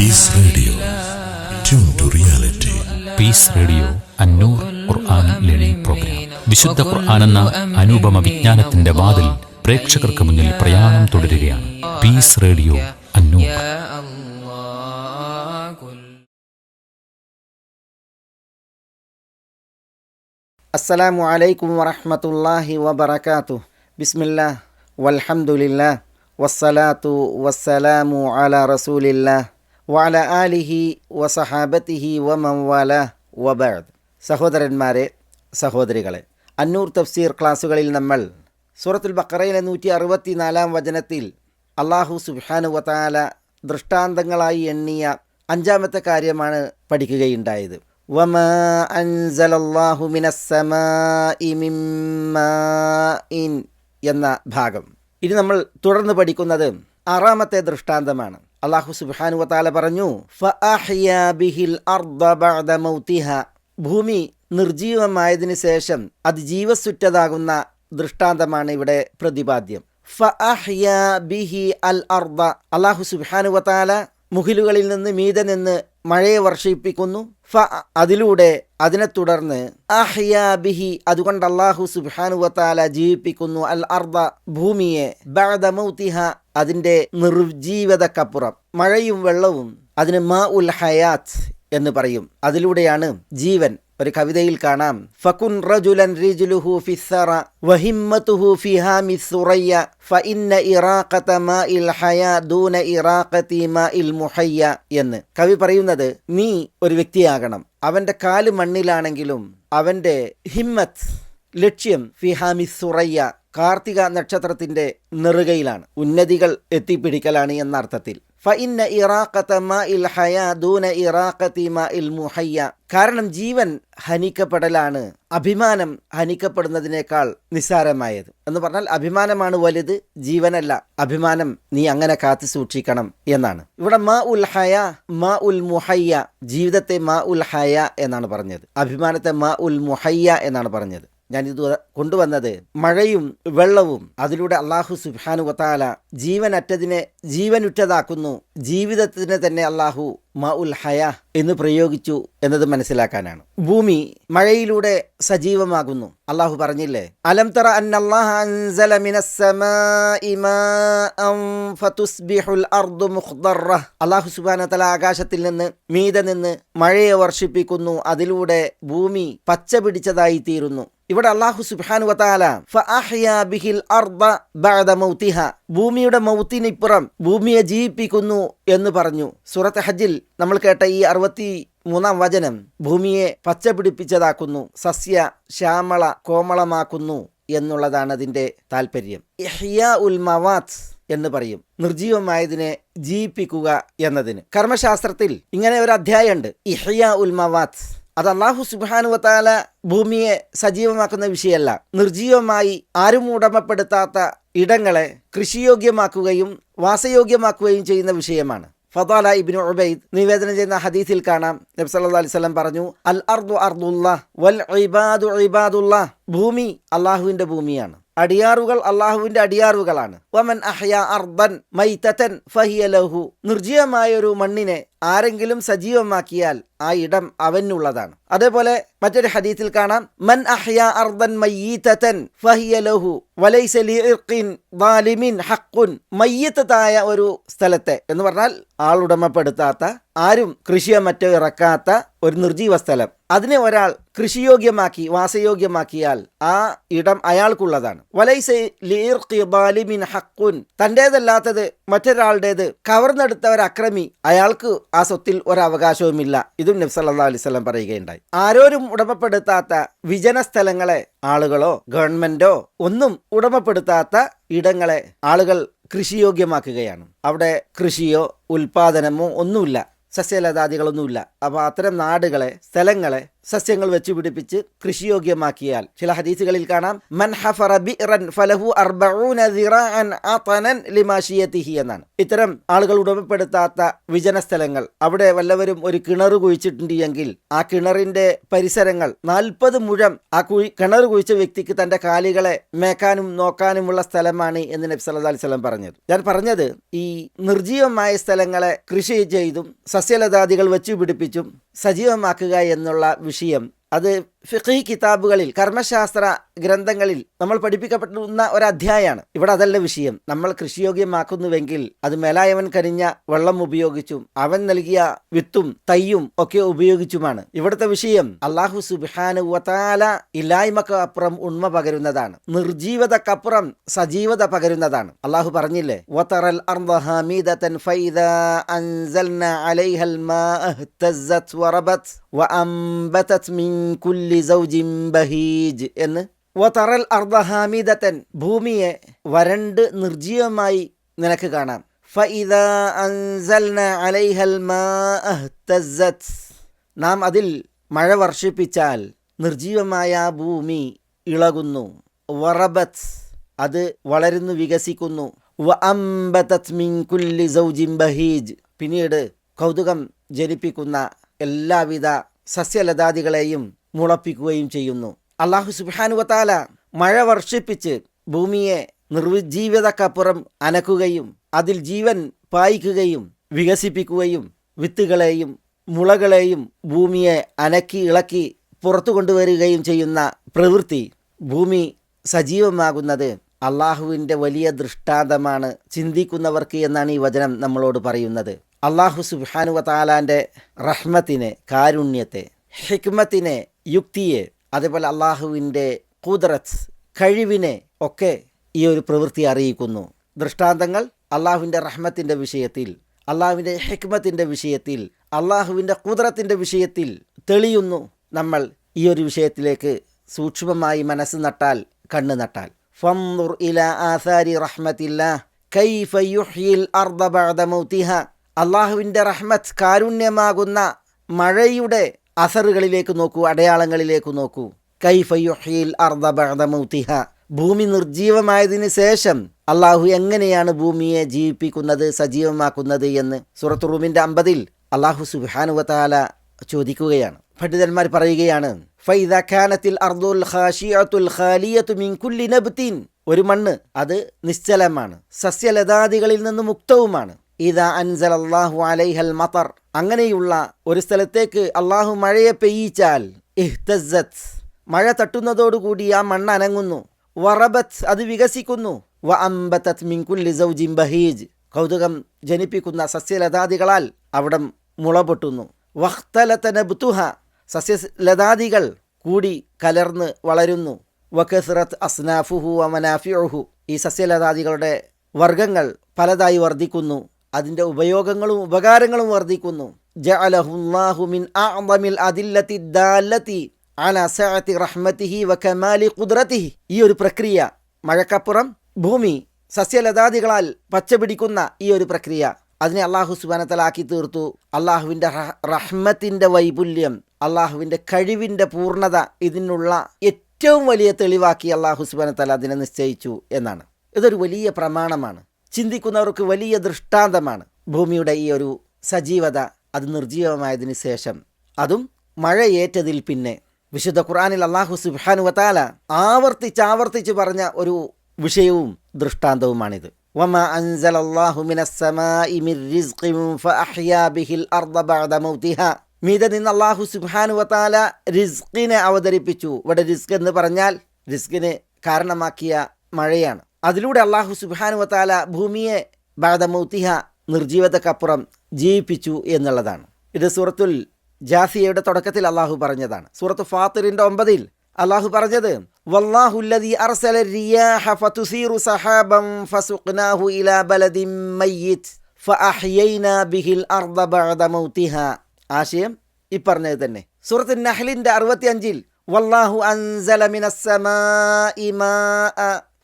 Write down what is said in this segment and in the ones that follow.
Peace radio tune to reality peace radio Annoor Quran learning program വിശുദ്ധ ഖുർആൻ എന്ന അനുപമ വിജ്ഞാനത്തിന്റെ വാതിൽ പ്രേക്ഷകർക്ക് മുന്നിൽ പ്രയാണം തുടരുകയാണ്. Peace radio Annoor. അസ്സലാമു അലൈക്കും വറഹ്മത്തുള്ളാഹി വബറകാതു ബിസ്മില്ലാ വൽഹംദുലില്ലാ വസ്സലാത്തു വസ്സലാമു അലാ റസൂലില്ലാ വഅല ആലിഹി വസഹാബത്തിഹി വമൻ വാലാ വബഅദ് സഹോദരന്മാരെ സഹോദരികളെ അന്നൂർ തഫ്സീർ ക്ലാസ്സുകളിൽ നമ്മൾ സൂറത്തുൽ ബക്കറയിലെ നൂറ്റി അറുപത്തി നാലാം വചനത്തിൽ അള്ളാഹു സുബ്ഹാനു വാല ദൃഷ്ടാന്തങ്ങളായി എണ്ണിയ അഞ്ചാമത്തെ കാര്യമാണ് പഠിക്കുകയുണ്ടായത്. വമാ അൻസലല്ലാഹു മാഇൻ എന്ന ഭാഗം. ഇനി നമ്മൾ തുടർന്ന് പഠിക്കുന്നത് ആറാമത്തെ ദൃഷ്ടാന്തമാണ്. അള്ളാഹു സുബാനു വാല പറഞ്ഞു ഭൂമി നിർജീവമായതിനു ശേഷം അത് ജീവസുറ്റതാകുന്ന ദൃഷ്ടാന്തമാണ് ഇവിടെ പ്രതിപാദ്യം. ബിഹി അൽ അർദ. അള്ളാഹു സുബാനു മുഹിലുകളിൽ നിന്ന് മീതെ നിന്ന് മഴയെ വർഷിപ്പിക്കുന്നു. ഫ അതിലൂടെ അതിനെ തുടർന്ന് അഹ്യാ ബിഹി അതുകൊണ്ട് അള്ളാഹു സുബാനുവത്താല ജീവിപ്പിക്കുന്നു. അൽ അർദ ഭൂമിയെ ബഅദ അതിന്റെ നിർജീവതക്കപ്പുറം. മഴയും വെള്ളവും അതിന് മാ ഉൽ ഹയാത്ത് എന്ന് പറയും. അതിലൂടെയാണ് ജീവൻ. ഒരു കവിതയിൽ കാണാം. ഫകുൻ റജുലൻ റിജുലുഹു ഫിസ്സറ വഹിമ്മതുഹു ഫിഹാമി സുറയ്യ ഫഇന്ന ഇറാഖത മാഇൽ ഹയാ ദൂന ഇറാഖതി മാഇൽ മുഹയ്യ എന്ന്. കവി പറയുന്നത് നീ ഒരു വ്യക്തിയാകണം. അവന്റെ കാൽ മണ്ണിലാണെങ്കിലും അവന്റെ ഹിമ്മത്ത് ലക്ഷ്യം ഫിഹാമി സുറയ്യ കാർത്തിക നക്ഷത്രത്തിന്റെ നെറുകയിലാണ്. ഉന്നതികൾ എത്തിപ്പിടിക്കലാണ് എന്ന അർത്ഥത്തിൽ ദൂന കാരണം ജീവൻ ഹനിക്കപ്പെടലാണ് അഭിമാനം ഹനിക്കപ്പെടുന്നതിനേക്കാൾ നിസ്സാരമായത്. എന്ന് പറഞ്ഞാൽ അഭിമാനമാണ് വലുത് ജീവനല്ല. അഭിമാനം നീ അങ്ങനെ കാത്തു സൂക്ഷിക്കണം എന്നാണ്. ഇവിടെ മാ ഉൽ ഹയ മാ ഉൽ മുഹയ്യ ജീവിതത്തെ മാ ഉൽ ഹയ എന്നാണ് പറഞ്ഞത്. അഭിമാനത്തെ മാ ഉൽ മുഹയ്യ എന്നാണ് പറഞ്ഞത്. ഞാൻ ഇത് കൊണ്ടുവന്നത് മഴയും വെള്ളവും അതിലൂടെ അള്ളാഹു സുബാനു വത്താല ജീവനറ്റതിനെ ജീവനുറ്റതാക്കുന്നു. ജീവിതത്തിന് തന്നെ അള്ളാഹു മ ഉൽ ഹയ എന്ന് പ്രയോഗിച്ചു എന്നത് മനസ്സിലാക്കാനാണ്. ഭൂമി മഴയിലൂടെ സജീവമാകുന്നു. അള്ളാഹു പറഞ്ഞില്ലേ അലം തറ അള്ളാഹു സുബാന തല ആകാശത്തിൽ നിന്ന് മീത നിന്ന് മഴയെ വർഷിപ്പിക്കുന്നു. അതിലൂടെ ഭൂമി പച്ച പിടിച്ചതായി തീരുന്നു. ഇവിടെ അള്ളാഹു സുബാനു മൗതിഹ ഭൂമിയുടെ മൗത്തിനിപ്പുറം ഭൂമിയെ ജീവിപ്പിക്കുന്നു എന്ന് പറഞ്ഞു. സൂറത്ത് ഹജ്ജിൽ നമ്മൾ കേട്ട ഈ അറുപത്തി മൂന്നാം വചനം ഭൂമിയെ പച്ച പിടിപ്പിച്ചതാക്കുന്നു സസ്യ ശ്യാമള കോമളമാക്കുന്നു എന്നുള്ളതാണ് അതിന്റെ താല്പര്യം ഇഹ്യ ഉൽ മവാത്ത് എന്ന് പറയും. നിർജീവമായതിനെ ജീവിപ്പിക്കുക എന്നതിന്. കർമ്മശാസ്ത്രത്തിൽ ഇങ്ങനെ ഒരു അധ്യായമുണ്ട്. ഇഹ്യ ഉൽ മവാത്ത്. അത് അള്ളാഹു സുബാനുവത്താല ഭൂമിയെ സജീവമാക്കുന്ന വിഷയമല്ല. നിർജീവമായി ആരും ഉടമപ്പെടുത്താത്ത ഇടങ്ങളെ കൃഷിയോഗ്യമാക്കുകയും വാസയോഗ്യമാക്കുകയും ചെയ്യുന്ന വിഷയമാണ്. ഫതാല ഇബിൻ ഉബൈദ് നിവേദനം ചെയ്യുന്ന ഹദീസിൽ കാണാം. നബി സല്ലല്ലാഹു അലൈഹി വസല്ലം പറഞ്ഞു അൽ അർദു അർദുല്ലാഹ് വൽ ഇബാദു ഇബാദുല്ലാഹ് ഭൂമി അള്ളാഹുവിന്റെ ഭൂമിയാണ്. അടിയാറുകൾ അള്ളാഹുവിന്റെ അടിയാറുകളാണ്. വമൻ അഹ്യ അർദൻ മൈതതൻ ഫഹിയ ലഹു. നിർജീവമായ ഒരു മണ്ണിനെ ആരെങ്കിലും സജീവമാക്കിയാൽ ആ ഇടം അവനുള്ളതാണ്. അതേപോലെ മറ്റൊരു ഹദീത്തിൽ കാണാം മൻ അർദൻ ഫഹിയ ലഹു വലൈസ മയ്യത്തായ ഒരു സ്ഥലത്തെ എന്ന് പറഞ്ഞാൽ ആളുടമപ്പെടുത്താത്ത ആരും കൃഷിയോ മറ്റോ ഇറക്കാത്ത ഒരു നിർജീവ സ്ഥലം. അതിനെ ഒരാൾ കൃഷിയോഗ്യമാക്കി വാസയോഗ്യമാക്കിയാൽ ആ ഇടം അയാൾക്കുള്ളതാണ്. വലൈസ ഹക്കുൻ തന്റേതല്ലാത്തത് മറ്റൊരാളുടേത് കവർന്നെടുത്ത ഒരു അക്രമി അയാൾക്ക് ആ സ്വത്തിൽ ഒരവകാശവുമില്ല. ഇതും നബി സല്ലല്ലാഹു അലൈഹി വസല്ലം പറയുകയുണ്ടായി. ആരോരും ഉടമപ്പെടുത്താത്ത വിജന സ്ഥലങ്ങളെ ആളുകളോ ഗവൺമെന്റോ ഒന്നും ഉടമപ്പെടുത്താത്ത ഇടങ്ങളെ ആളുകൾ കൃഷിയോഗ്യമാക്കുകയാണ്. അവിടെ കൃഷിയോ ഉൽപാദനമോ ഒന്നുമില്ല. സസ്യലതാദികളൊന്നുമില്ല. അപ്പോൾ അത്തരം നാടുകളെ സ്ഥലങ്ങളെ സസ്യങ്ങൾ വെച്ച് പിടിപ്പിച്ച് കൃഷിയോഗ്യമാക്കിയാൽ. ചില ഹദീസുകളിൽ കാണാം ബിറൻ ഫലഹു അർബഊന എന്നാണ്. ഇത്തരം ആളുകൾ ഉടമപ്പെടുത്താത്ത വിജന സ്ഥലങ്ങൾ അവിടെ വല്ലവരും ഒരു കിണർ കുഴിച്ചിട്ടുണ്ട് എങ്കിൽ ആ കിണറിന്റെ പരിസരങ്ങൾ നാൽപ്പത് മുഴം ആ കുഴി കിണർ കുഴിച്ച വ്യക്തിക്ക് തന്റെ കാലികളെ മേക്കാനും നോക്കാനുമുള്ള സ്ഥലമാണ് എന്ന് നബി സല്ലല്ലാഹു അലൈഹി വസല്ലം പറഞ്ഞത്. ഞാൻ പറഞ്ഞത് ഈ നിർജീവമായ സ്ഥലങ്ങളെ കൃഷി ചെയ്തും സസ്യലതാദികൾ വെച്ചു പിടിപ്പിച്ചും സജീവമാക്കുക എന്നുള്ള വിഷയം. അത് ഫിഖി കിതാബുകളിൽ കർമ്മശാസ്ത്ര ഗ്രന്ഥങ്ങളിൽ നമ്മൾ പഠിപ്പിക്കപ്പെടുന്ന ഒരു അധ്യായമാണ് ഇവിടെ അതല്ല വിഷയം. നമ്മൾ കൃഷിയോഗ്യമാക്കുന്നുവെങ്കിൽ അത് മേലായവൻ കരിഞ്ഞ വെള്ളം ഉപയോഗിച്ചും അവൻ നൽകിയ വിത്തും തയ്യും ഒക്കെ ഉപയോഗിച്ചുമാണ്. ഇവിടുത്തെ വിഷയം അള്ളാഹു സുബാനു വതാല ഇല്ലായ്മക്ക് അപ്പുറം ഉണ്മ പകരുന്നതാണ്. നിർജീവതക്കപ്പുറം സജീവത പകരുന്നതാണ്. അള്ളാഹു പറഞ്ഞില്ലേ വതറൽ അൻസൽന അലൈഹൽ വഅംബതത് മിൻ ബഹീജ് എന്ന്. വതറൽ അർദ ഹാമിദതൻ ഭൂമിയെ വരണ്ട് നിർജീവമായി നിനക്ക് കാണാം. നാം അതിൽ മഴ വർഷിപ്പിച്ചാൽ നിർജീവമായ ഭൂമി ഇളകുന്നു. വറബത്ത് അത് വളരുന്നു വികസിക്കുന്നു. ബഹീജ്. പിന്നീട് കൗതുകം ജനിപ്പിക്കുന്ന എല്ലാവിധ സസ്യലതാദികളെയും മുളപ്പിക്കുകയും ചെയ്യുന്നു. അള്ളാഹു സുബാനുവത്താല മഴ വർഷിപ്പിച്ച് ഭൂമിയെ നിർവിജീവിതക്കപ്പുറം അനക്കുകയും അതിൽ ജീവൻ പായിക്കുകയും വികസിപ്പിക്കുകയും വിത്തുകളെയും മുളകളെയും ഭൂമിയെ അനക്കി ഇളക്കി പുറത്തു കൊണ്ടുവരികയും ചെയ്യുന്ന പ്രവൃത്തി ഭൂമി സജീവമാകുന്നത് അള്ളാഹുവിന്റെ വലിയ ദൃഷ്ടാന്തമാണ് ചിന്തിക്കുന്നവർക്ക് എന്നാണ് ഈ വചനം നമ്മളോട് പറയുന്നത്. അള്ളാഹു സുബാനുവ താലാന്റെ റഹ്മത്തിനെ കാരുണ്യത്തെ ഹിക്മത്തിനെ യുക്തിയെ അതേപോലെ അള്ളാഹുവിന്റെ കുദറത്ത് കഴിവിനെ ഒക്കെ ഈ ഒരു പ്രവൃത്തി അറിയിക്കുന്നു. ദൃഷ്ടാന്തങ്ങൾ അള്ളാഹുവിന്റെ റഹ്മത്തിന്റെ വിഷയത്തിൽ അള്ളാഹുവിന്റെ ഹെക്മത്തിന്റെ വിഷയത്തിൽ അള്ളാഹുവിന്റെ കുതിരത്തിന്റെ വിഷയത്തിൽ തെളിയുന്നു നമ്മൾ ഈ ഒരു വിഷയത്തിലേക്ക് സൂക്ഷ്മമായി മനസ്സ് നട്ടാൽ കണ്ണ് നട്ടാൽ. ഫംദുർ ഇല ആസാരി റഹ്മത്തില്ല കൈഫ യുഹ്യിൽ അർദ ബഅദ അള്ളാഹുവിന്റെ റഹ്മത്ത് കാരുണ്യമാകുന്ന മഴയുടെ അസറുകളിലേക്ക് നോക്കൂ അടയാളങ്ങളിലേക്ക് നോക്കൂ. കൈഫയുഹീൽ യുഹ്യിൽ അർദ ബഅദ മൗതിഹ. ഭൂമി നിർജീവമായതിനു ശേഷം അള്ളാഹു എങ്ങനെയാണ് ഭൂമിയെ ജീവിപ്പിക്കുന്നത് സജീവമാക്കുന്നത് എന്ന് സുറത്ത് റൂമിന്റെ അമ്പതിൽ അള്ളാഹു സുബാനുവത്താല ചോദിക്കുകയാണ്. പണ്ഡിതന്മാർ പറയുകയാണ് ഫൈദ ഖാനത്തിൽ അർദുൽ ഖാഷിയത്തുൽ മിൻ കുല്ലി ഒരു മണ്ണ് അത് നിശ്ചലമാണ് സസ്യലതാദികളിൽ നിന്ന് മുക്തവുമാണ്. ഇതാ അൻസൽ അള്ളാഹു അലൈഹൽ മത്തർ അങ്ങനെയുള്ള ഒരു സ്ഥലത്തേക്ക് അള്ളാഹു മഴയെ പെയ്യിച്ചാൽ ഇഹ്തസത്ത് മഴ തട്ടുന്നതോടുകൂടി ആ മണ്ണ് അനങ്ങുന്നു. വറബത്ത് അത് വികസിക്കുന്നു. വ അംബത്തത് മിൻകുല്ലി സൗജിൻ ബഹീജ്. കൗതുകം ജനിപ്പിക്കുന്ന സസ്യലതാദികളാൽ അവിടം മുളപൊട്ടുന്നു. വഖ്തലതനബ്തുഹ സസ്യലതാദികൾ കൂടി കലർന്ന് വളരുന്നു. വഖസ്റത്ത് അസ്നാഫുഹു വമനാഫിഉഹു. ഈ സസ്യലതാദികളുടെ വർഗങ്ങൾ പലതായി വർദ്ധിക്കുന്നു. അതിന്റെ ഉപയോഗങ്ങളും ഉപകാരങ്ങളും വർദ്ധിക്കുന്നു. ഈ ഒരു പ്രക്രിയ മഴക്കപ്പുറം ഭൂമി സസ്യലതാദികളാൽ പച്ചപിടിക്കുന്ന ഈ ഒരു പ്രക്രിയ. അതിനെ അള്ളാഹു സുബാനത്തലാക്കി തീർത്തു. അള്ളാഹുവിന്റെ റഹ്മത്തിന്റെ വൈപുല്യം അള്ളാഹുവിന്റെ കഴിവിന്റെ പൂർണത ഇതിനുള്ള ഏറ്റവും വലിയ തെളിവാക്കി അള്ളാഹു സുബാനത്തല അതിനെ നിശ്ചയിച്ചു എന്നാണ്. ഇതൊരു വലിയ പ്രമാണമാണ്. ചിന്തിക്കുന്നവർക്ക് വലിയ ദൃഷ്ടാന്തമാണ് ഭൂമിയുടെ ഈ ഒരു സജീവത അത് നിർജീവമായതിനു ശേഷം അതും മഴയേറ്റതിൽ പിന്നെ വിശുദ്ധ ഖുർആനിൽ അള്ളാഹു സുബാനു വത്താല ആവർത്തിച്ച് ആവർത്തിച്ച് പറഞ്ഞ ഒരു വിഷയവും ദൃഷ്ടാന്തവുമാണിത് وما أنزل الله من السماء من رزق فأحيا به الأرض بعد موتها മീത നിന്ന് അള്ളാഹു സുബാനു വത്താല റിസ്കിനെ അവതരിപ്പിച്ചു ഇവിടെ റിസ്ക് എന്ന് പറഞ്ഞാൽ റിസ്കിന് കാരണമാക്കിയ മഴയാണ് അതിലൂടെ അള്ളാഹു സുബാനു വത്താല ഭൂമിയെ ബാദമൗത്തിഹ നിർജീവതക്കപ്പുറം ജീവിപ്പിച്ചു എന്നുള്ളതാണ്. ഇത് സൂറത്തുൽ ജാസിയയുടെ തുടക്കത്തിൽ അള്ളാഹു പറഞ്ഞതാണ്. സൂറത്ത് ഫാത്തിറിന്റെ ഒമ്പതിൽ അള്ളാഹു പറഞ്ഞത് വല്ലാഹുല്ലദീ അർസല റിയാഹ ഫതുസീറു സഹാബൻ ഫസുഖ്നാഹു ഇലാ ബലദിൻ മയ്യിത് ഫഅഹ്യൈനാ ബിഹിൽ അർദ ബഅദ മൗതിഹ ആശയം ഇപ്പറഞ്ഞത് തന്നെ. സൂറത്ത് നഹ്ലിന്റെ അറുപത്തിയഞ്ചിൽ വല്ലാഹു അൻസല മിനസ്സമാഇ മാഅ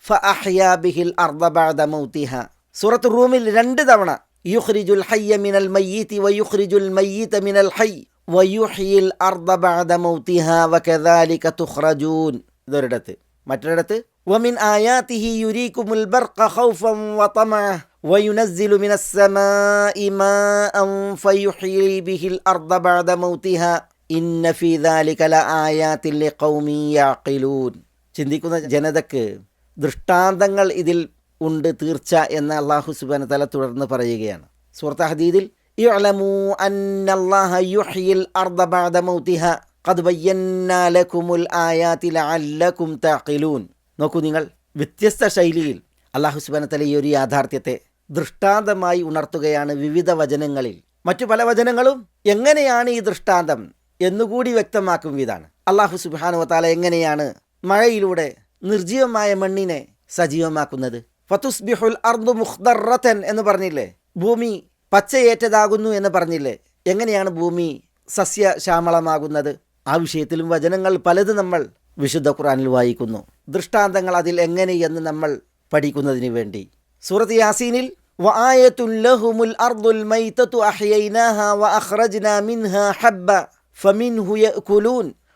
ഫഅഹ്യാ ബിഹിൽ അർദ ബഅദ മൗതിഹ സൂറത്ത് റൂമിൽ രണ്ട് തവണ യുഖ്രിജുൽ ഹയ്യ മിനൽ മയ്യിതി വയുഖ്രിജുൽ മയ്യിത മിനൽ ഹയ്യ് വയുഹിയിൽ അർദ ബഅദ മൗതിഹ വകദാലിക തുഖ്റജൂൻ ഇതൊരിടത്ത് മറ്റൊരിടത്ത് ومن آياته يريكم البرق خوفا وطمعا وينزل من السماء ماء فيحيي به الأرض بعد موتها إن في ذلك لآيات لقوم يعقلون ചിന്തിക്കുന്ന ജനതക്ക് ദൃഷ്ടാന്തങ്ങൾ ഇതിൽ ഉണ്ട് തീർച്ച എന്ന് അള്ളാഹു സുബാന തല തുടർന്ന് പറയുകയാണ്. സുഹൃത്ത് ഹദീദിൽ നോക്കൂ നിങ്ങൾ വ്യത്യസ്ത ശൈലിയിൽ അള്ളാഹു സുബാന തല ഈ ഒരു യാഥാർത്ഥ്യത്തെ ദൃഷ്ടാന്തമായി ഉണർത്തുകയാണ് വിവിധ വചനങ്ങളിൽ. മറ്റു പല വചനങ്ങളും എങ്ങനെയാണ് ഈ ദൃഷ്ടാന്തം എന്നുകൂടി വ്യക്തമാക്കും വിധാണ് അള്ളാഹു സുബാനുവ താല എങ്ങനെയാണ് മഴയിലൂടെ നിർജീവമായ മണ്ണിനെ സജീവമാക്കുന്നത്. ഫതുസ്ബിഹുൽ അർദു മുഖ്ദറത്തൻ എന്ന് പറഞ്ഞില്ലേ? ഭൂമി പച്ചയേറ്റതാകുന്നു എന്ന് പറഞ്ഞില്ലേ? എങ്ങനെയാണ് ഭൂമി സസ്യശ്യാമളമാകുന്നത്? ആ വിഷയത്തിലും വചനങ്ങൾ പലത് നമ്മൾ വിശുദ്ധ ഖുറാനിൽ വായിക്കുന്നു. ദൃഷ്ടാന്തങ്ങൾ അതിൽ എങ്ങനെയെന്ന് നമ്മൾ പഠിക്കുന്നതിന് വേണ്ടി. സൂറത്ത് യാസീനിൽ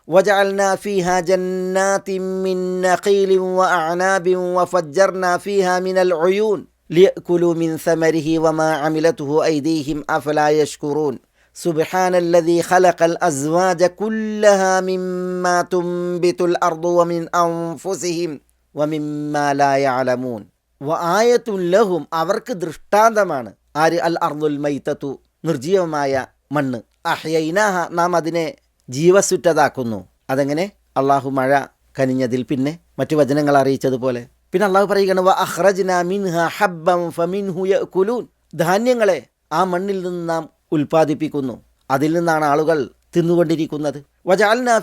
وآية لهم الأرض الميتة أحييناها وأخرجنا منها حبا فمنه يأكلون وجعلنا فيها جنات من نخيل وأعناب وفجرنا فيها من العيون ليأكلوا من ثمره وما عملته أيديهم أفلا يشكرون سبحان الذي خلق الأزواج كلها مما تنبت الأرض ومن أنفسهم ومما لا يعلمون വആയത്തുൻ ലഹും അവർക്ക് ദൃഷ്ടാന്തമാണ് ആര് അൽ അർദുൽ മൈത്തത്തു നിർജീവമായ മണ്ണ് അഹ്യൈനാഹ നാം അതിനെ ജീവസുറ്റതാക്കുന്നു. അതെങ്ങനെ? അള്ളാഹു മഴ കനിഞ്ഞതിൽ പിന്നെ മറ്റു വചനങ്ങൾ അറിയിച്ചതുപോലെ. പിന്നെ അള്ളാഹു പറയുകയാണ് വ അഖ്റജ്ന മിൻഹ ഹബ്ബം ഫമിൻഹു ധാന്യങ്ങളെ ആ മണ്ണിൽ നിന്ന് നാം ഉൽപ്പാദിപ്പിക്കുന്നു. അതിൽ നിന്നാണ് ആളുകൾ തിന്നുകൊണ്ടിരിക്കുന്നത്. വജാൽന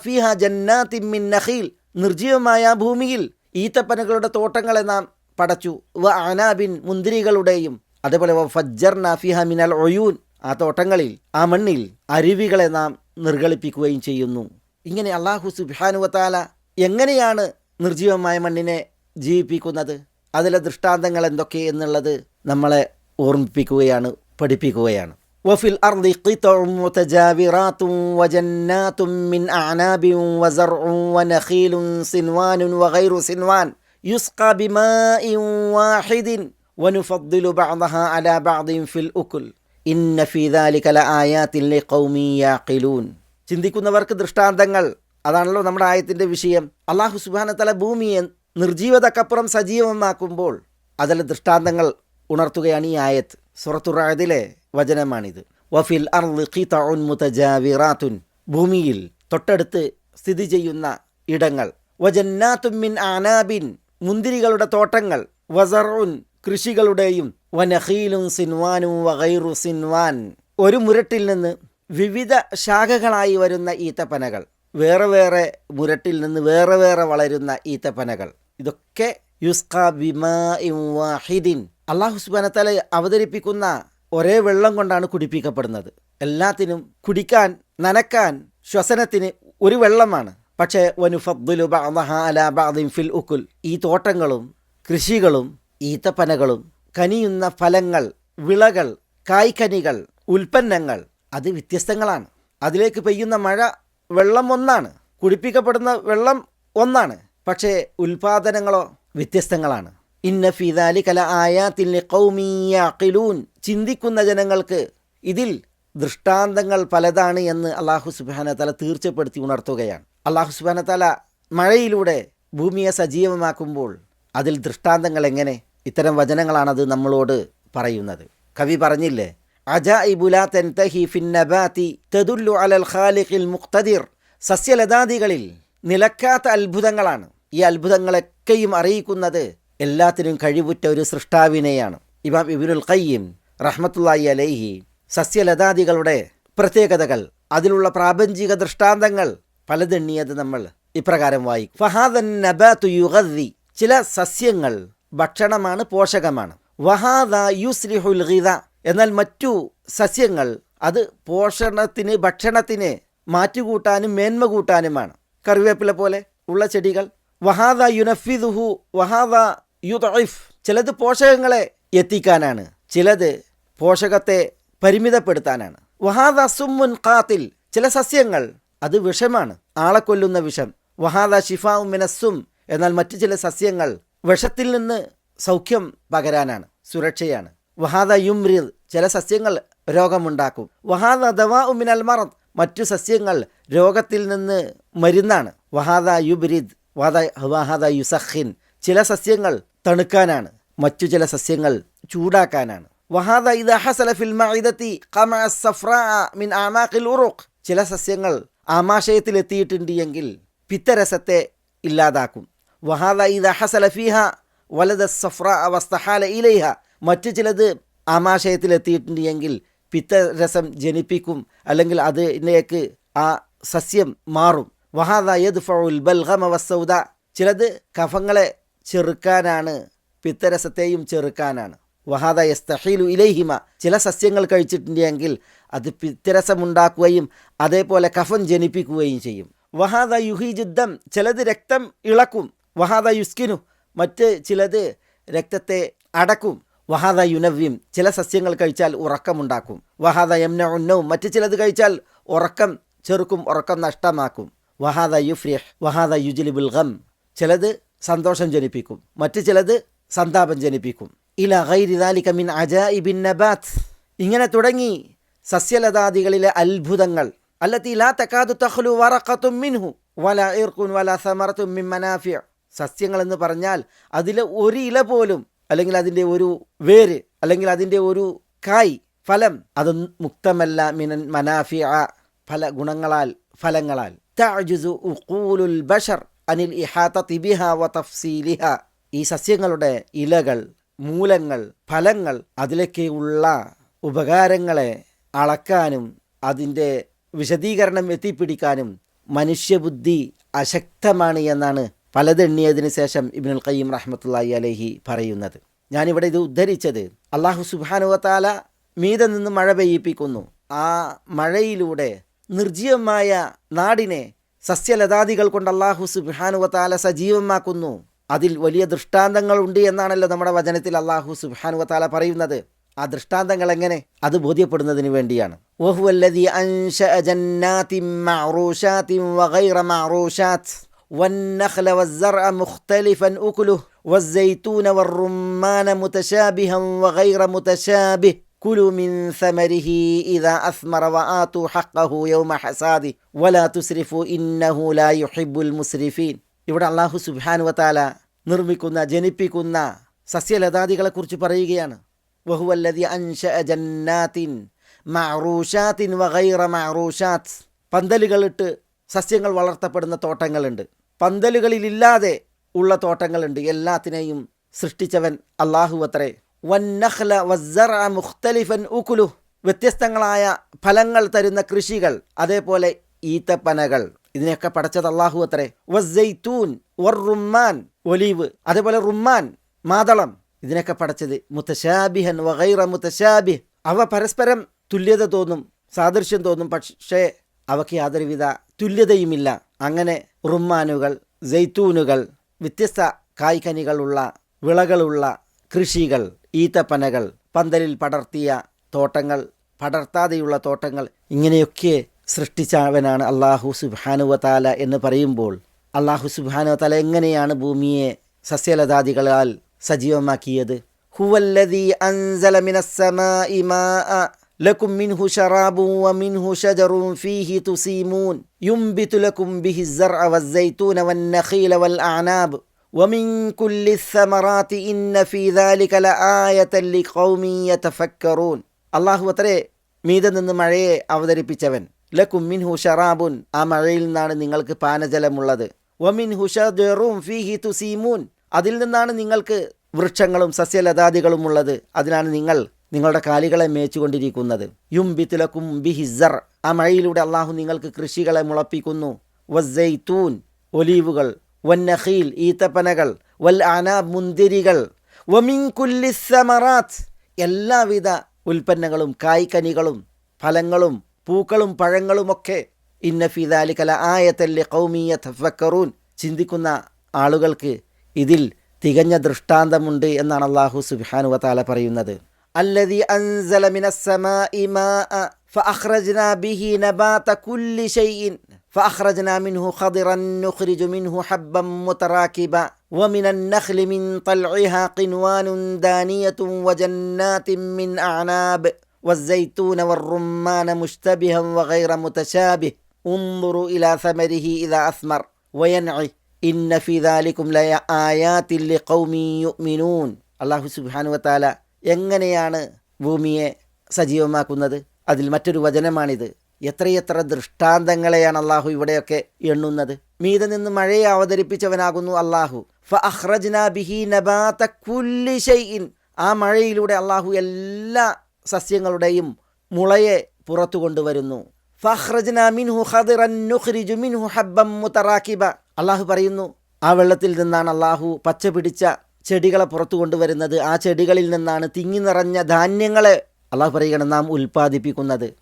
നിർജീവമായ ഭൂമിയിൽ ഈത്തപ്പനകളുടെ തോട്ടങ്ങളെ നാം പടച്ചു. വ അനാബിൻ മുന്തിരികളുടെയും. അതേപോലെ വ ഫജ്ജർന ഫിഹ മിനൽ ഒയൂൻ ആ തോട്ടങ്ങളിൽ ആ മണ്ണിൽ അരുവികളെ നാം നിർഗളിപ്പിക്കുകയും ചെയ്യുന്നു ഇങ്ങനെ അള്ളാഹു സുബാനുവത്താല എങ്ങനെയാണ് നിർജീവമായ മണ്ണിനെ ജീവിപ്പിക്കുന്നത് അതിലെ ദൃഷ്ടാന്തങ്ങൾ എന്തൊക്കെ എന്നുള്ളത് നമ്മളെ ഓർമ്മിപ്പിക്കുകയാണ് പഠിപ്പിക്കുകയാണ് وفي الأرض قطع متجاورات وجنات من أعناب وزرع ونخيل صنوان وغير صنوان يسقى بماء واحد ونفضل بعضها على بعض في الأكل ചിന്തിക്കുന്നവർക്ക് ദൃഷ്ടാന്തങ്ങൾ. അതാണല്ലോ നമ്മുടെ ആയത്തിന്റെ വിഷയം. അള്ളാഹു സുബാനത്തല ഭൂമിയെ നിർജീവതക്കപ്പുറം സജീവമാക്കുമ്പോൾ അതിൽ ദൃഷ്ടാന്തങ്ങൾ ഉണർത്തുകയാണ് ഈ ആയത്ത്. സുറത്തുറായതിലെ വചനമാണിത്. വഫിൽ അർദ് മുതജാവിറാത്തുൻ. ഭൂമിയിൽ തൊട്ടടുത്ത് സ്ഥിതി ചെയ്യുന്ന ഇടങ്ങൾ. വജന്നാത്തുമ്മിൻ ആനാബിൻ. മുന്തിരികളുടെ തോട്ടങ്ങൾ. വസറുൻ കൃഷികളുടെയും വനഹീലും സിൻവാനും വഗൈറു സിൻവാൻ. ഒരു മുരട്ടിൽ നിന്ന് വിവിധ ശാഖകളായി വരുന്ന ഈത്തപ്പനകൾ. വേറെ വേറെ മുരട്ടിൽ നിന്ന് വേറെ വേറെ വളരുന്ന ഈത്തപ്പനകൾ. ഇതൊക്കെ യുസ്ക ബിമാ വാഹിദിൻ. അള്ളാഹു സുബാനത്തല അവതരിപ്പിക്കുന്ന ഒരേ വെള്ളം കൊണ്ടാണ് കുടിപ്പിക്കപ്പെടുന്നത്. എല്ലാത്തിനും കുടിക്കാൻ നനക്കാൻ ശ്വസനത്തിന് ഒരു വെള്ളമാണ്. പക്ഷേ ബഅദിൻ ഫിൽ ഉക്കുൽ ഈ തോട്ടങ്ങളും കൃഷികളും ഈത്തപ്പനകളും കനിയുന്ന ഫലങ്ങൾ വിളകൾ കായ്ക്കനികൾ ഉൽപ്പന്നങ്ങൾ അത് വ്യത്യസ്തങ്ങളാണ്. അതിലേക്ക് പെയ്യുന്ന മഴ വെള്ളം ഒന്നാണ്. കുടിപ്പിക്കപ്പെടുന്ന വെള്ളം ഒന്നാണ്. പക്ഷേ ഉൽപാദനങ്ങളോ വ്യത്യസ്തങ്ങളാണ്. ഇന്ന ഫിദാലി കല ആയാത്തിൽ കൗമിയാക്കിലൂൻ ചിന്തിക്കുന്ന ജനങ്ങൾക്ക് ഇതിൽ ദൃഷ്ടാന്തങ്ങൾ പലതാണ് എന്ന് അള്ളാഹു സുബാന തല തീർച്ചപ്പെടുത്തി ഉണർത്തുകയാണ്. അള്ളാഹു സുബാന തല മഴയിലൂടെ ഭൂമിയെ സജീവമാക്കുമ്പോൾ അതിൽ ദൃഷ്ടാന്തങ്ങൾ എങ്ങനെ? ഇത്തരം വചനങ്ങളാണത് നമ്മളോട് പറയുന്നത്. കവി പറഞ്ഞില്ലേ? സസ്യലതാദികളിൽ നിലക്കാത്ത അത്ഭുതങ്ങളാണ്. ഈ അത്ഭുതങ്ങളൊക്കെയും അറിയിക്കുന്നത് എല്ലാത്തിനും കഴിവുറ്റ ഒരു സൃഷ്ടാവിനെയാണ്. ഇമാം ഇബിനുൽ ഖയ്യിം റഹ്മത്തുല്ലായി അലൈഹി സസ്യലതാദികളുടെ പ്രത്യേകതകൾ അതിലുള്ള പ്രാപഞ്ചിക ദൃഷ്ടാന്തങ്ങൾ പലതെണ്ണിയത് നമ്മൾ ഇപ്രകാരം വായിക്കും. ഫഹാദൻ ചില സസ്യങ്ങൾ ഭക്ഷണമാണ് പോഷകമാണ്. വഹാദ യുസ്ലിഹുൽ ഗീത എന്നാൽ മറ്റു സസ്യങ്ങൾ അത് പോഷണത്തിന് ഭക്ഷണത്തിന് മാറ്റുകൂട്ടാനും മേന്മ കൂട്ടാനുമാണ്. കറിവേപ്പില പോലെ ഉള്ള ചെടികൾ. വഹാദ യുനഫിദുഹു വഹാദ യുദൈഫ് ചിലത് പോഷകങ്ങളെ എത്തിക്കാനാണ്. ചിലത് പോഷകത്തെ പരിമിതപ്പെടുത്താനാണ്. വഹാദ സുമ്മുൻ ഖാത്തിൽ ചില സസ്യങ്ങൾ അത് വിഷമാണ്. ആളെ കൊല്ലുന്ന വിഷം. വഹാദ ഷിഫാ മിനസ്സും. എന്നാൽ മറ്റു ചില സസ്യങ്ങൾ വിഷത്തിൽ നിന്ന് സൗഖ്യം പകരാനാണ് സുരക്ഷയാണ്. വഹാദ യുംറിദ് ചില സസ്യങ്ങൾ രോഗമുണ്ടാക്കും. വഹാദ ദവാ ഉമിനൽ മറത് മറ്റു സസ്യങ്ങൾ രോഗത്തിൽ നിന്ന് മരുന്നാണ്. വഹാദ യുബ്രിദ് വാദ വഹാദ യുസഖിൻ ചില സസ്യങ്ങൾ തണുക്കാനാണ് മറ്റു ചില സസ്യങ്ങൾ ചൂടാക്കാനാണ്. വഹാദ ഇത് ഖമഅ മിൻ ചില സസ്യങ്ങൾ ആമാശയത്തിൽ എത്തിയിട്ടുണ്ട് എങ്കിൽ പിത്തരസത്തെ ഇല്ലാതാക്കും. വഹാദ ഇത് ഹസല വലത് സഫ്ര അവസ്തഹാല ഇലൈഹ. മറ്റു ചിലത് ആമാശയത്തിൽ എത്തിയിട്ടുണ്ട് എങ്കിൽ പിത്തരസം ജനിപ്പിക്കും അല്ലെങ്കിൽ അതിലേക്ക് ആ സസ്യം മാറും. വഹാദ യദ്ഫഉൽ ബൽഗമ വസ്സൗദ. ചിലത് കഫങ്ങളെ ചെറുക്കാനാണ് പിത്തരസത്തെയും ചെറുക്കാനാണ്. വഹാദ യസ്തഹീലു ഇലൈഹിമ. ചില സസ്യങ്ങൾ കഴിച്ചിട്ടുണ്ടെങ്കിൽ അത് പിത്തരസമുണ്ടാക്കുകയും അതേപോലെ കഫം ജനിപ്പിക്കുകയും ചെയ്യും. വഹാദ യുഹീജുദ്ധം ചിലത് രക്തം ഇളക്കും. വഹാദ യുസ്കിനു. മറ്റ് ചിലത് രക്തത്തെ അടക്കും. വഹാദ യുനവ്യം ചില സസ്യങ്ങൾ കഴിച്ചാൽ ഉറക്കമുണ്ടാക്കും. വഹാദ യംന ഉന്നവും മറ്റ് ചിലത് കഴിച്ചാൽ ഉറക്കം ചെറുക്കും ഉറക്കം നഷ്ടമാക്കും. വഹാദ യുഫ്രിഹ്. വഹാദ യുജിലിബുൽ ഗം. ചിലത് സന്തോഷം ജനിപ്പിക്കും. മറ്റ് ചിലത് സന്താപം ജനിപ്പിക്കും. ഇല ഗൈരിദാലിക മിൻ അജാഇബിൻ നബാത്ത്. ഇങ്ങനെ തുടങ്ങി സസ്യലതാദികളിലെ അത്ഭുതങ്ങൾ. അല്ലത്തി ലാ തക്കാതു തഹ്ലു വറക്കത്തും മിൻഹു. വല ഇർക്കുൻ വല സമറത്തും മിൻ മനാഫിയ സസ്യങ്ങൾ എന്ന് പറഞ്ഞാൽ അതിലെ ഒരു ഇല പോലും അല്ലെങ്കിൽ അതിന്റെ ഒരു വേര് അല്ലെങ്കിൽ അതിന്റെ ഒരു കായ് ഫലം അത് മുക്തമല്ല മിനൻ മനാഫി ഫല ഗുണങ്ങളാൽ ഫലങ്ങളാൽ. ഉഖൂലുൽ ബഷർ അനിൽ വ ഈ സസ്യങ്ങളുടെ ഇലകൾ മൂലങ്ങൾ ഫലങ്ങൾ അതിലേക്കുള്ള ഉപകാരങ്ങളെ അളക്കാനും അതിന്റെ വിശദീകരണം എത്തിപ്പിടിക്കാനും മനുഷ്യബുദ്ധി അശക്തമാണ് എന്നാണ് പലതെണ്ണിയതിന് ശേഷം ഇബ്നുൽ ഖയ്യിം റഹ്മത്തുള്ളാഹി അലഹി പറയുന്നത്. ഞാനിവിടെ ഇത് ഉദ്ധരിച്ചത് അള്ളാഹു സുബാനുവത്താല മീതെ നിന്ന് മഴ പെയ്യിപ്പിക്കുന്നു. ആ മഴയിലൂടെ നിർജീവമായ നാടിനെ സസ്യലതാദികൾ കൊണ്ട് അള്ളാഹു സുബാനുവത്താല സജീവമാക്കുന്നു. അതിൽ വലിയ ദൃഷ്ടാന്തങ്ങളുണ്ട് എന്നാണല്ലോ നമ്മുടെ വചനത്തിൽ അള്ളാഹു സുബാനുവത്താല പറയുന്നത്. ആ ദൃഷ്ടാന്തങ്ങൾ എങ്ങനെ? അത് ബോധ്യപ്പെടുന്നതിന് വേണ്ടിയാണ്. ഓഹുവല്ലതി വഗൈറ മഅറൂശാത്ത് والنخل والزرع مختلفا أكله والزيتون والرمان متشابها وغير متشابه كلوا من ثمره إذا أثمر وآتوا حقه يوم حصاده ولا تسرفوا إنه لا يحب المسرفين ഇവിടെ അള്ളാഹു സുബാനു വത്താല നിർമ്മിക്കുന്ന ജനിപ്പിക്കുന്ന സസ്യലതാദികളെക്കുറിച്ച് പറയുകയാണ് വഹുവല്ലതി അൻഷ ജന്നാത്തിൻ മഅറൂഷാത്തിൻ വഗൈറ മഅറൂഷാത്ത് പന്തലുകളിട്ട് സസ്യങ്ങൾ വളർത്തപ്പെടുന്ന തോട്ടങ്ങളുണ്ട് പന്തലുകളിലില്ലാതെ ഉള്ള തോട്ടങ്ങളുണ്ട്. എല്ലാത്തിനെയും സൃഷ്ടിച്ചവൻ അള്ളാഹു അത്രേ വന്നഖ്ല വസ്സറ മുഖ്തലിഫൻ ഉക്കുലു വ്യത്യസ്തങ്ങളായ ഫലങ്ങൾ തരുന്ന കൃഷികൾ അതേപോലെ ഈത്തപ്പനകൾ. ഇതിനെയൊക്കെ പടച്ചത് അള്ളാഹു അത്രേ വസ്സൈത്തൂൻ വർ റുമ്മാൻ ഒലീവ് അതേപോലെ റുമ്മാൻ മാതളം. ഇതിനൊക്കെ പടച്ചത് മുത്തശാബിഹൻ വഗൈറ മുത്തശാബിഹ് അവ പരസ്പരം തുല്യത തോന്നും സാദൃശ്യം തോന്നും പക്ഷേ അവയ്ക്ക് യാതൊരുവിധ തുല്യതയുമില്ല. അങ്ങനെ റുമ്മാനുകൾ ജെയ്ത്തൂനുകൾ വ്യത്യസ്ത കായ്കനികളുള്ള വിളകളുള്ള കൃഷികൾ ഈത്തപ്പനകൾ പന്തലിൽ പടർത്തിയ തോട്ടങ്ങൾ പടർത്താതെയുള്ള തോട്ടങ്ങൾ ഇങ്ങനെയൊക്കെ സൃഷ്ടിച്ചവനാണ് അള്ളാഹു സുബാനുവതാല എന്ന് പറയുമ്പോൾ അള്ളാഹു സുബാനുവതാല എങ്ങനെയാണ് ഭൂമിയെ സസ്യലതാദികളാൽ സജീവമാക്കിയത്? ഹുവല്ലദീ അൻസല മിനസ്സമാഇ മാഅ لكم منه شراب ومنه شجر فيه تسيمون ينبت لكم به الزرع والزيتون والنخيل والأعناب ومن كل الثمرات إن في ذلك لآية لقوم يتفكرون الله അത്രേ മീതെ നിന്ന് മഴയെ അവതരിപ്പിച്ചവൻ ലക്കും മിൻഹു ഷറാബുൻ ആ മഴയിൽ നിന്നാണ് നിങ്ങൾക്ക് പാനജലമുള്ളത് വമിൻ ഹുഷറും ഫീഹി തുസീമൂൻ അതിൽ നിന്നാണ് നിങ്ങൾക്ക് വൃക്ഷങ്ങളും സസ്യലതാദികളും ഉള്ളത് അതിനാണ് നിങ്ങൾ നിങ്ങളുടെ കാലികളെ മേച്ചുകൊണ്ടിരിക്കുന്നത്. യുംബിത്തിലക്കും ബിഹിസർ ആ മഴയിലൂടെ അള്ളാഹു നിങ്ങൾക്ക് കൃഷികളെ മുളപ്പിക്കുന്നു. വസ്സൈത്തൂൻ ഒലീവുകൾ. വന്നഖീൽ ഈത്തപ്പനകൾ. വൽ അനാബ് മുന്തിരികൾ. വമിൻകുല്ലിസമറാത്ത് എല്ലാവിധ ഉൽപ്പന്നങ്ങളും കായ്ക്കനികളും ഫലങ്ങളും പൂക്കളും പഴങ്ങളുമൊക്കെ ഇന്നഫിദാലിക്കല ആയത്തല്ലെ കൗമീയ തഫക്കറൂൻ ചിന്തിക്കുന്ന ആളുകൾക്ക് ഇതിൽ തികഞ്ഞ ദൃഷ്ടാന്തമുണ്ട് എന്നാണ് അള്ളാഹു സുബാനുവത്താല പറയുന്നത്. الذي أنزل من السماء ماء فأخرجنا به نبات كل شيء فأخرجنا منه خضرا نخرج منه حبا متراكبا ومن النخل من طلعها قنوان دانية وجنات من أعناب والزيتون والرمان مشتبها وغير متشابه. انظروا إلى ثمره إذا أثمر وينعي. إن في ذلكم لآيات لقوم يؤمنون. الله سبحانه وتعالى എങ്ങനെയാണ് ഭൂമിയെ സജീവമാക്കുന്നത്? അതിൽ മറ്റൊരു വചനമാണിത്. എത്രയെത്ര ദൃഷ്ടാന്തങ്ങളെയാണ് അള്ളാഹു ഇവിടെയൊക്കെ എണ്ണുന്നത്? മീതെ നിന്ന് മഴയെ അവതരിപ്പിച്ചവനാകുന്നു അള്ളാഹു. ആ മഴയിലൂടെ അള്ളാഹു എല്ലാ സസ്യങ്ങളുടെയും മുളയെ പുറത്തു കൊണ്ടുവരുന്നു. അള്ളാഹു പറയുന്നു ആ വെള്ളത്തിൽ നിന്നാണ് അള്ളാഹു പച്ച പിടിച്ച ചെടികളെ പുറത്തു കൊണ്ടുവരുന്നത്. ആ ചെടികളിൽ നിന്നാണ് തിങ്ങി നിറഞ്ഞ ധാന്യങ്ങളെ അള്ളാഹു പറയുകയാണ് നാം ഉൽപ്പാദിപ്പിക്കുന്നത്.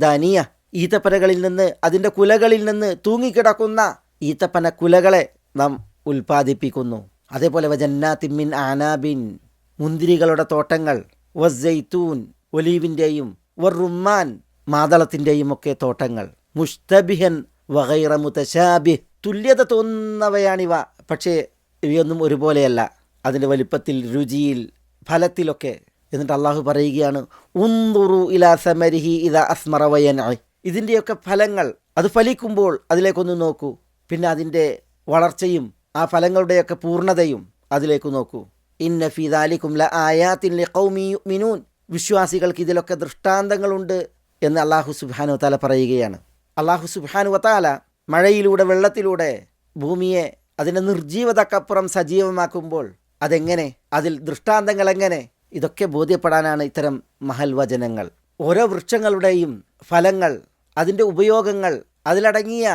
ദാനിയ. ഈത്തപ്പനകളിൽ നിന്ന് അതിന്റെ കുലകളിൽ നിന്ന് തൂങ്ങിക്കിടക്കുന്ന ഈത്തപ്പന കുലകളെ നാം ഉൽപ്പാദിപ്പിക്കുന്നു. അതേപോലെ വജന്നാത്തിമ്മിൻ ആനാബിൻ. മുന്തിരികളുടെ തോട്ടങ്ങൾ വസ്സൈത്തൂൻ ഒലീവിന്റെയും വറുമ്മാൻ മാതളത്തിന്റെയും ഒക്കെ തോട്ടങ്ങൾ. മുഷ്തബിഹൻ വഗൈറ മുതശാബിഹ് തുല്യത തോന്നുന്നവയാണിവ. പക്ഷേ ഇവയൊന്നും ഒരുപോലെയല്ല. അതിന്റെ വലിപ്പത്തിൽ രുചിയിൽ ഫലത്തിലൊക്കെ. എന്നിട്ട് അള്ളാഹു പറയുകയാണ് ഉന്തുറു ഇലാ സമരിഹി ഇത അസ്മറ വയനായി ഇതിന്റെയൊക്കെ ഫലങ്ങൾ അത് ഫലിക്കുമ്പോൾ അതിലേക്കൊന്ന് നോക്കൂ. പിന്നെ അതിന്റെ വളർച്ചയും ആ ഫലങ്ങളുടെയൊക്കെ പൂർണതയും അതിലേക്ക് നോക്കൂ. ഇന്ന ഫിദാലിക്കും ല ആയാത്തിൻ ലിഖൗമി മിനൂൻ വിശ്വാസികൾക്ക് ഇതിലൊക്കെ ദൃഷ്ടാന്തങ്ങളുണ്ട് എന്ന് അള്ളാഹു സുബാനു താല പറയുകയാണ്. അള്ളാഹു സുബാനു വത്താല മഴയിലൂടെ വെള്ളത്തിലൂടെ ഭൂമിയെ അതിന്റെ നിർജീവതക്കപ്പുറം സജീവമാക്കുമ്പോൾ അതെങ്ങനെ? അതിൽ ദൃഷ്ടാന്തങ്ങൾ എങ്ങനെ ഇതൊക്കെ ബോധ്യപ്പെടാനാണ് ഇത്തരം മഹൽ വചനങ്ങൾ ഓരോ വൃക്ഷങ്ങളുടെയും ഫലങ്ങൾ അതിന്റെ ഉപയോഗങ്ങൾ അതിലടങ്ങിയ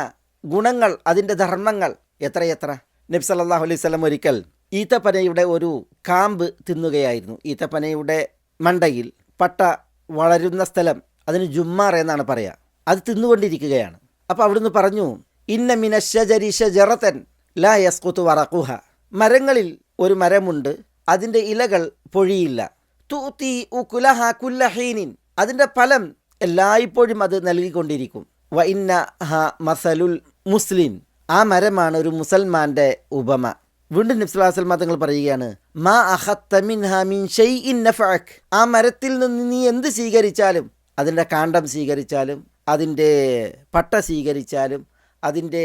ഗുണങ്ങൾ അതിന്റെ ധർമ്മങ്ങൾ എത്രയെത്ര? നബി സല്ലല്ലാഹു അലൈഹി വസല്ലം ഒരിക്കൽ ഈത്തപ്പനയുടെ ഒരു കാമ്പ് തിന്നുകയായിരുന്നു. ഈത്തപ്പനയുടെ മണ്ടയിൽ പട്ട വളരുന്ന സ്ഥലം അതിന് ജുമ്മാർ എന്നാണ് പറയുക അത് തിന്നുകൊണ്ടിരിക്കുകയാണ്. അപ്പോൾ അവിടുന്ന് പറഞ്ഞു ഇന്ന മിനശജരി ഷജറത്തൻ ലാ യസ്കുത്തു വറക്കുഹ മരങ്ങളിൽ ഒരു മരമുണ്ട് അതിന്റെ ഇലകൾ പൊഴിയില്ല. തൂത്തി ഉകുലഹ കുല്ലഹീനിൻ അതിന്റെ ഫലം എല്ലായ്പ്പോഴും അത് നൽകിക്കൊണ്ടിരിക്കും. വ ഇന്ന ഹ മസലുൽ മുസ്ലിം. ആ മരമാണ് ഒരു മുസൽമാന്റെ ഉപമ. വീണ്ടും നിബ്സുലാസൽമ തങ്ങൾ പറയുകയാണ് മാ അഹത്തമിൻ ഹമിൻ ഷെയ് ഇൻ നഫഅക് ആ മരത്തിൽ നിന്ന് നീ എന്ത് സ്വീകരിച്ചാലും അതിന്റെ കാണ്ടം സ്വീകരിച്ചാലും അതിന്റെ പട്ട സ്വീകരിച്ചാലും അതിന്റെ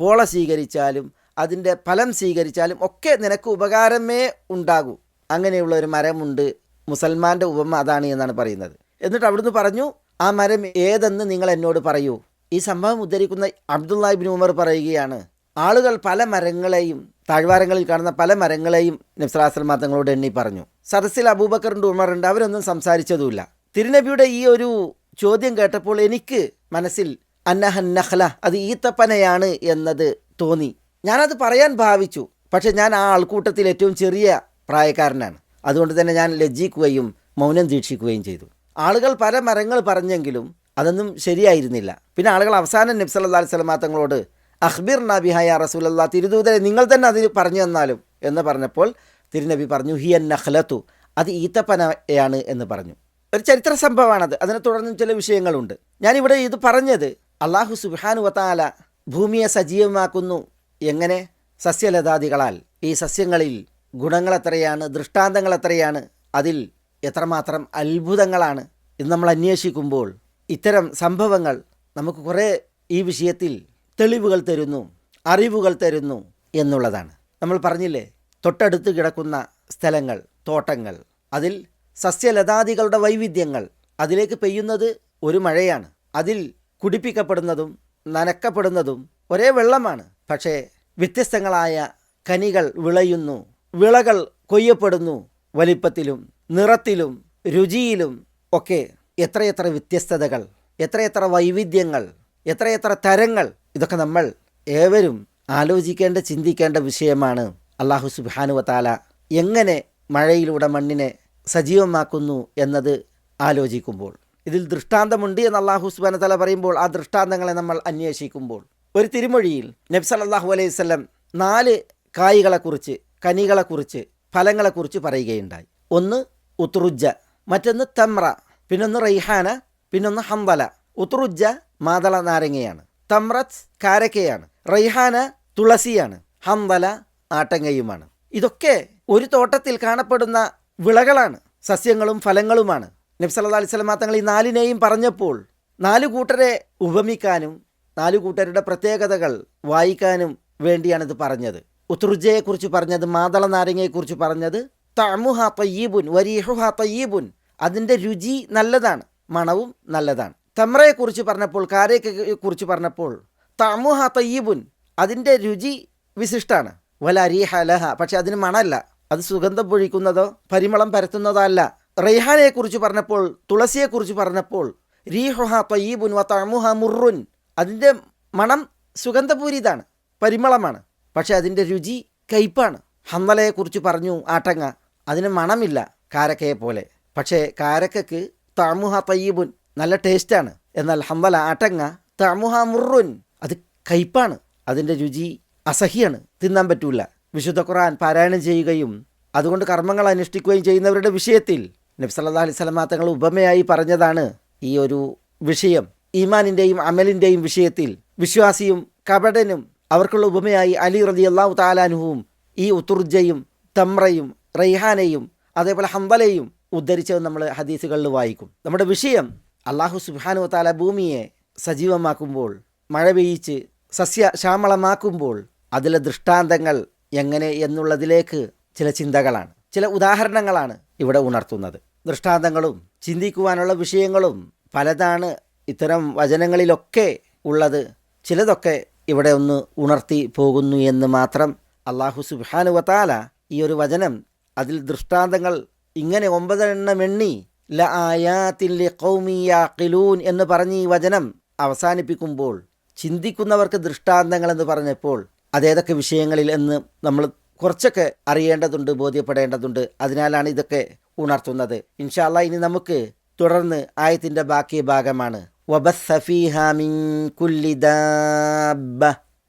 പോള സ്വീകരിച്ചാലും അതിന്റെ ഫലം സ്വീകരിച്ചാലും ഒക്കെ നിനക്ക് ഉപകാരമേ ഉണ്ടാകൂ. അങ്ങനെയുള്ള ഒരു മരമുണ്ട്. മുസൽമാന്റെ ഉപമ അതാണ് എന്നാണ് പറയുന്നത്. എന്നിട്ട് അവിടുന്ന് പറഞ്ഞു ആ മരം ഏതെന്ന് നിങ്ങൾ എന്നോട് പറയൂ. ഈ സംഭവം ഉദ്ധരിക്കുന്ന അബ്ദുല്ലാഹിബിൻ ഉമർ പറയുകയാണ് ആളുകൾ പല മരങ്ങളെയും താഴ്വാരങ്ങളിൽ കാണുന്ന പല മരങ്ങളെയും നബ്സലാസ്ലം തങ്ങളോട് എണ്ണി പറഞ്ഞു. സദസ്സിൽ അബൂബക്കറിന്റെ ഉമറുണ്ട് അവരൊന്നും സംസാരിച്ചതുമില്ല. തിരുനബിയുടെ ഈ ഒരു ചോദ്യം കേട്ടപ്പോൾ എനിക്ക് മനസ്സിൽ അന്നഹ നഹ്ല അത് ഈത്തപ്പനയാണ് എന്നത് തോന്നി. ഞാനത് പറയാൻ ഭാവിച്ചു. പക്ഷെ ഞാൻ ആ ആൾക്കൂട്ടത്തിൽ ഏറ്റവും ചെറിയ പ്രായക്കാരനാണ്. അതുകൊണ്ട് തന്നെ ഞാൻ ലജ്ജിക്കുകയും മൗനം ദീക്ഷിക്കുകയും ചെയ്തു. ആളുകൾ പല മരങ്ങൾ പറഞ്ഞെങ്കിലും അതൊന്നും ശരിയായിരുന്നില്ല. പിന്നെ ആളുകൾ അവസാനം നബ്സ് അല്ലാ സ്വലമാ തങ്ങളോട് അഹ്ബിർ നബിഹായ റസൂലല്ലാ തിരുദൂതരെ നിങ്ങൾ തന്നെ അതിൽ പറഞ്ഞു തന്നാലും എന്ന് പറഞ്ഞപ്പോൾ തിരുനബി പറഞ്ഞു ഹിയൻ നഹ്ലത്തു അത് ഈത്തപ്പനയാണ് എന്ന് പറഞ്ഞു. ഒരു ചരിത്ര സംഭവമാണത്. അതിനെ തുടർന്ന് ചില വിഷയങ്ങളുണ്ട്. ഞാനിവിടെ ഇത് പറഞ്ഞത് അള്ളാഹു സുബാനു വത്താല ഭൂമിയെ സജീവമാക്കുന്നു എങ്ങനെ സസ്യലതാദികളാൽ ഈ സസ്യങ്ങളിൽ ഗുണങ്ങൾ എത്രയാണ് ദൃഷ്ടാന്തങ്ങൾ എത്രയാണ് അതിൽ എത്രമാത്രം അത്ഭുതങ്ങളാണ് ഇത് നമ്മൾ അന്വേഷിക്കുമ്പോൾ ഇത്തരം സംഭവങ്ങൾ നമുക്ക് കുറേ ഈ വിഷയത്തിൽ തെളിവുകൾ തരുന്നു അറിവുകൾ തരുന്നു എന്നുള്ളതാണ്. നമ്മൾ പറഞ്ഞില്ലേ തൊട്ടടുത്ത് കിടക്കുന്ന സ്ഥലങ്ങൾ തോട്ടങ്ങൾ അതിൽ സസ്യലതാദികളുടെ വൈവിധ്യങ്ങൾ അതിലേക്ക് പെയ്യുന്നത് ഒരു മഴയാണ് അതിൽ കുടിപ്പിക്കപ്പെടുന്നതും നനക്കപ്പെടുന്നതും ഒരേ വെള്ളമാണ്. പക്ഷേ വ്യത്യസ്തങ്ങളായ കനികൾ വിളയുന്നു. വിളകൾ കൊയ്യപ്പെടുന്നു. വലിപ്പത്തിലും നിറത്തിലും രുചിയിലും ഒക്കെ എത്രയെത്ര വ്യത്യസ്തതകൾ എത്രയെത്ര വൈവിധ്യങ്ങൾ എത്രയെത്ര തരങ്ങൾ ഇതൊക്കെ നമ്മൾ ഏവരും ആലോചിക്കേണ്ട ചിന്തിക്കേണ്ട വിഷയമാണ്. അള്ളാഹു സുബാനുവത്താല എങ്ങനെ മഴയിലൂടെ മണ്ണിനെ സജീവമാക്കുന്നു എന്നത് ആലോചിക്കുമ്പോൾ ഇതിൽ ദൃഷ്ടാന്തമുണ്ട് എന്ന് അള്ളാഹു സുബാന പറയുമ്പോൾ ആ ദൃഷ്ടാന്തങ്ങളെ നമ്മൾ അന്വേഷിക്കുമ്പോൾ ഒരു തിരുമൊഴിയിൽ നബ്സ് അല്ലാഹു അലൈഹി സ്വലം നാല് കായ്കളെക്കുറിച്ച് കനികളെക്കുറിച്ച് ഫലങ്ങളെക്കുറിച്ച് പറയുകയുണ്ടായി. ഒന്ന് ഉത്രുജ മറ്റൊന്ന് തമ്ര പിന്നൊന്ന് റൈഹാന പിന്നൊന്ന് ഹംബല ഉത്രുജ മാതള നാരങ്ങയാണ് തമ്രത്ത് കാരക്കയാണ് റൈഹാന തുളസിയാണ് ഹംബല ആട്ടങ്ങയുമാണ്. ഇതൊക്കെ ഒരു തോട്ടത്തിൽ കാണപ്പെടുന്ന വിളകളാണ് സസ്യങ്ങളും ഫലങ്ങളുമാണ്. നബ്സല്ലാ അലൈഹി സ്വലമാ തങ്ങൾ ഈ നാലിനെയും പറഞ്ഞപ്പോൾ നാലു കൂട്ടരെ ഉപമിക്കാനും നാലു കൂട്ടരുടെ പ്രത്യേകതകൾ വായിക്കാനും വേണ്ടിയാണിത് പറഞ്ഞത്. ഉത്രുജയെക്കുറിച്ച് പറഞ്ഞത് മാതള നാരങ്ങയെക്കുറിച്ച് പറഞ്ഞത് തമുഹ തയ്യീബുൻ വരീഹുഹ തയ്യീബുൻ. അതിന്റെ രുചി നല്ലതാണ് മണവും നല്ലതാണ്. തമ്രയെക്കുറിച്ച് പറഞ്ഞപ്പോൾ കാരയ്ക്കയെ കുറിച്ച് പറഞ്ഞപ്പോൾ തമുഹ തയ്യീബുൻ അതിന്റെ രുചി വിശിഷ്ടാണ്. വല അരീഹ ലഹ പക്ഷെ അതിന് മണമല്ല അത് സുഗന്ധം പൊഴിക്കുന്നതോ പരിമളം പരത്തുന്നതോ അല്ല. റൈഹാനയെക്കുറിച്ച് പറഞ്ഞപ്പോൾ തുളസിയെക്കുറിച്ച് പറഞ്ഞപ്പോൾ റീഹുഹ തയ്യീബുൻ വ തമുഹ മുറുൻ. അതിന്റെ മണം സുഗന്ധപൂരിതാണ് പരിമളമാണ്. പക്ഷെ അതിന്റെ രുചി കയ്പാണ്. ഹന്നലയെക്കുറിച്ച് പറഞ്ഞു ആട്ടങ്ങ അതിന് മണമില്ല കാരക്കയെ പോലെ. പക്ഷേ കാരക്കക്ക് താമുഹ തയ്യബുൻ നല്ല ടേസ്റ്റാണ്. എന്നാൽ ഹന്നല ആട്ടങ്ങ താമുഹ മുറുൻ അത് കയ്പാണ്. അതിന്റെ രുചി അസഹ്യാണ് തിന്നാൻ പറ്റൂല. വിശുദ്ധ ഖുറാൻ പാരായണം ചെയ്യുകയും അതുകൊണ്ട് കർമ്മങ്ങൾ അനുഷ്ഠിക്കുകയും ചെയ്യുന്നവരുടെ വിഷയത്തിൽ നബ്സല്ലാ അലൈഹി തങ്ങൾ ഉപമയായി പറഞ്ഞതാണ് ഈ ഒരു വിഷയം. ഈമാനിന്റെയും അമലിന്റെയും വിഷയത്തിൽ വിശ്വാസിയും കപടനും അവർക്കുള്ള ഉപമയായി അലി റതി അള്ളാഹു താലാനുഹുവും ഈ ഉത്തുർജയും തമ്രയും റൈഹാനയും അതേപോലെ ഹംബലയും ഉദ്ധരിച്ചത് നമ്മൾ ഹദീസുകളിൽ വായിക്കും. നമ്മുടെ വിഷയം അള്ളാഹു സുബാനു താല ഭൂമിയെ സജീവമാക്കുമ്പോൾ മഴ പെയ്യിച്ച് സസ്യ ശ്യാമളമാക്കുമ്പോൾ അതിലെ ദൃഷ്ടാന്തങ്ങൾ എങ്ങനെ എന്നുള്ളതിലേക്ക് ചില ചിന്തകളാണ് ചില ഉദാഹരണങ്ങളാണ് ഇവിടെ ഉണർത്തുന്നത്. ദൃഷ്ടാന്തങ്ങളും ചിന്തിക്കുവാനുള്ള വിഷയങ്ങളും പലതാണ് ഇത്തരം വചനങ്ങളിലൊക്കെ ഉള്ളത് ചിലതൊക്കെ ഇവിടെ ഒന്ന് ഉണർത്തി പോകുന്നു എന്ന് മാത്രം അള്ളാഹു സുബാനുവത്താല ഈ ഒരു വചനം അതിൽ ദൃഷ്ടാന്തങ്ങൾ ഇങ്ങനെ ഒമ്പതെണ്ണം എണ്ണി ല ആയാത്തിൽ കൗമിയാക്കിലൂൻ എന്ന് പറഞ്ഞ് ഈ വചനം അവസാനിപ്പിക്കുമ്പോൾ ചിന്തിക്കുന്നവർക്ക് ദൃഷ്ടാന്തങ്ങൾ എന്ന് പറഞ്ഞപ്പോൾ അതേതൊക്കെ വിഷയങ്ങളിൽ എന്ന് നമ്മൾ കുറച്ചൊക്കെ അറിയേണ്ടതുണ്ട് ബോധ്യപ്പെടേണ്ടതുണ്ട്. അതിനാലാണ് ഇതൊക്കെ ഉണർത്തുന്നത്. ഇൻഷാല്ല ഇനി നമുക്ക് തുടർന്ന് ആയത്തിന്റെ ബാക്കി ഭാഗമാണ്. വബസ്സ ഫീഹാ മിൻ കുല്ലി ദാബ്ബ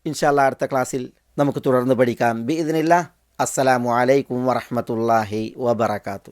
ഇൻഷാല്ല അടുത്ത ക്ലാസ്സിൽ നമുക്ക് തുടർന്ന് പഠിക്കാം. ബി ഇതിനില്ല അസ്സലാമു അലൈക്കും വറഹമത്തല്ലാഹി വബർക്കാത്തു